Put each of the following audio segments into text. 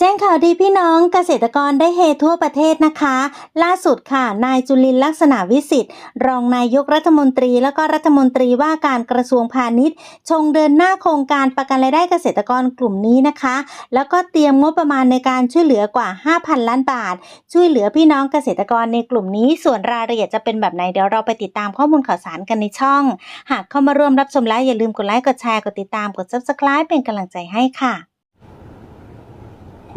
แจ้งข่าวดีพี่น้องเกษตรกรได้เฮทั่วประเทศนะคะ ล่าสุดค่ะ นายจุลินลักษณะวิสิทธิ์ รองนายกรัฐมนตรี แล้วก็รัฐมนตรีว่าการกระทรวงพาณิชย์ ชงเดินหน้าโครงการประกันรายได้เกษตรกรกลุ่มนี้นะคะ แล้วก็เตรียมงบประมาณในการช่วยเหลือกว่า 5,000 ล้านบาท ช่วยเหลือพี่น้องเกษตรกรในกลุ่มนี้ส่วนรายละเอียดจะเป็นแบบไหนเดี๋ยวเราไปติดตามข้อมูลข่าวสารกันในช่อง หากเข้ามาร่วมรับชมแล้วอย่าลืมกดไลค์กดแชร์กดติดตามกด subscribe เป็นกำลังใจให้ค่ะ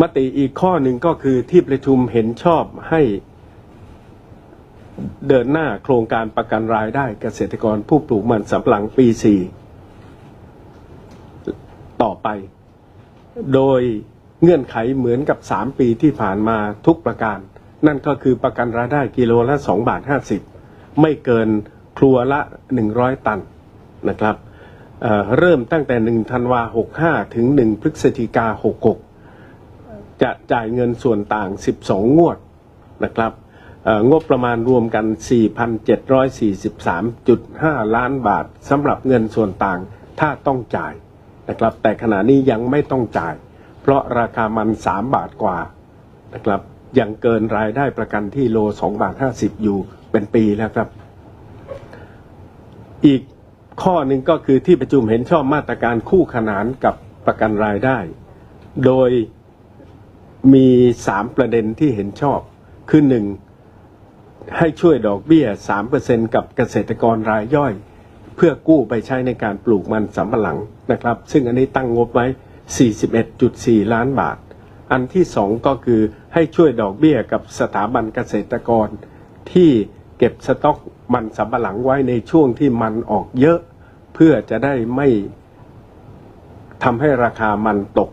มติอีกข้อหนึ่งก็คือที่ประชุมเห็นชอบให้เดินหน้าโครงการประกันรายได้เกษตรกรผู้ปลูกมันสำปะหลังปี4ต่อไป โดยเงื่อนไขเหมือนกับ 3 ปีที่ผ่านมาทุกประการ นั่นก็คือประกันรายได้กิโลละ2บาท50 ไม่เกินครัวละ 100 ตันนะครับเเริ่มตั้งแต่ 1 ธันวา 65 ถึง 1 พฤศจิกา 66 จะจ่ายเงินส่วนต่าง 12 งวดนะครับงบประมาณรวมกัน 4,743.5 ล้านบาทสำหรับเงินส่วนต่างถ้าต้องจ่ายนะครับ แต่ขณะนี้ยังไม่ต้องจ่าย เพราะราคามัน 3 บาทกว่านะครับยังเกินรายได้ประกันที่โล 2 บาท 50 อยู่เป็นปีแล้วครับ อีกข้อหนึ่งก็คือที่ประชุมเห็นชอบมาตรการคู่ขนานกับประกันรายได้ โดย มีสามประเด็นที่เห็นชอบ คือหนึ่งให้ช่วยดอกเบี้ยสามเปอร์เซ็นกับเกษตรกรรายย่อย เพื่อกู้ไปใช้ในการปลูกมันสำปะหลังนะครับ ซึ่งอันนี้ตั้งงบไว้ 41.4 ล้านบาท อันที่สองก็คือให้ช่วยดอกเบี้ยกับสถาบันเกษตรกร ที่เก็บสต็อกมันสำปะหลังไว้ในช่วงที่มันออกเยอะ เพื่อจะได้ไม่ทำให้ราคามันตก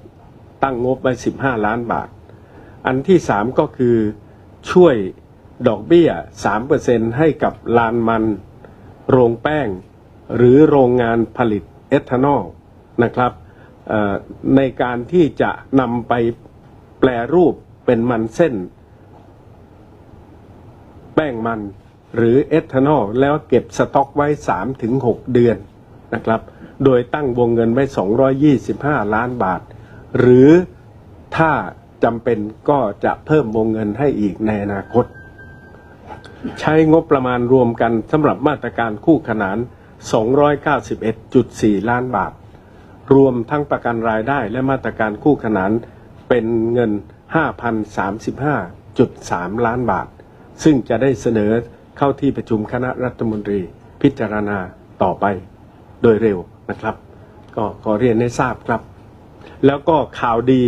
ตั้งงบไว้ 15 ล้านบาท อันที่สามก็คือช่วยดอกเบี้ย 3%ให้กับลานมัน โรงแป้ง หรือโรงงานผลิตเอทานอลนะครับในการที่จะนำไปแปลรูปเป็นมันเส้น แป้งมันหรือเอทานอลแล้วเก็บสต็อกไว้ 3-6 เดือนนะครับ โดยตั้งวงเงินไว้ 225 ล้านบาท หรือถ้าจำเป็นก็จะเพิ่มวงเงินให้อีกในอนาคต ใช้งบประมาณรวมกันสำหรับมาตรการคู่ขนาน 291.4 ล้านบาท รวมทั้งประกันรายได้และมาตรการคู่ขนานเป็นเงิน 5,035.3 ล้านบาท ซึ่งจะได้เสนอเข้าที่ประชุมคณะรัฐมนตรีพิจารณาต่อไปโดยเร็วนะครับ ก็ขอเรียนให้ทราบครับ แล้วก็ข่าวดี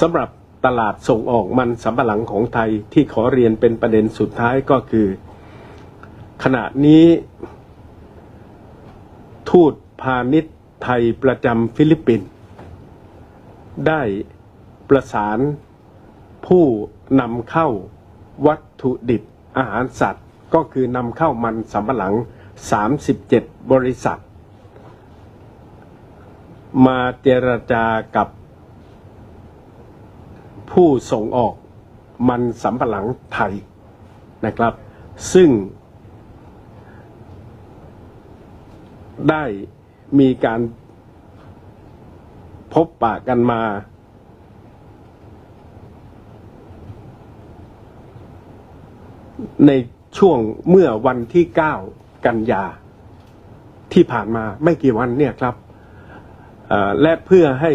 สำหรับตลาดส่งออกมันสำปะหลังของไทยที่ขอเรียนเป็นประเด็นสุดท้ายก็คือ ขณะนี้ ทูตพาณิชย์ไทยประจำฟิลิปปินส์ได้ประสานผู้นำเข้าวัตถุดิบอาหารสัตว์ ก็คือนำเข้ามันสำปะหลัง 37 บริษัท มาเจรจากับผู้ส่งออกมันสำปะหลังไทยนะครับ ซึ่ง ได้มีการพบปะกันมา ในช่วงเมื่อวันที่ 9 กันยา ที่ผ่านมาไม่กี่วันเนี่ยครับ และเพื่อให้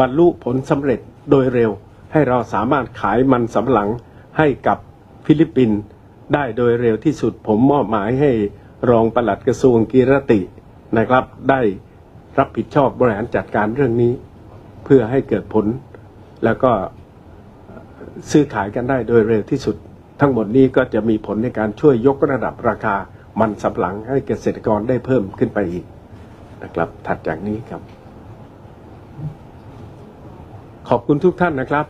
บรรลุผลสำเร็จโดยเร็ว ให้เราสามารถขายมันสำหลังให้กับฟิลิปปินส์ได้โดยเร็วที่สุดผมมอบหมายให้รองปลัดกระทรวงกีรตินะครับ ได้รับผิดชอบบริหารจัดการเรื่องนี้ เพื่อให้เกิดผล แล้วก็ซื้อขายกันได้โดยเร็วที่สุด ทั้งหมดนี้ก็จะมีผลในการช่วยยกระดับราคามันสำหลังให้เกษตรกรได้เพิ่มขึ้นไปอีกนะครับ ถัดจากนี้ครับ ขอบคุณทุกท่านนะครับ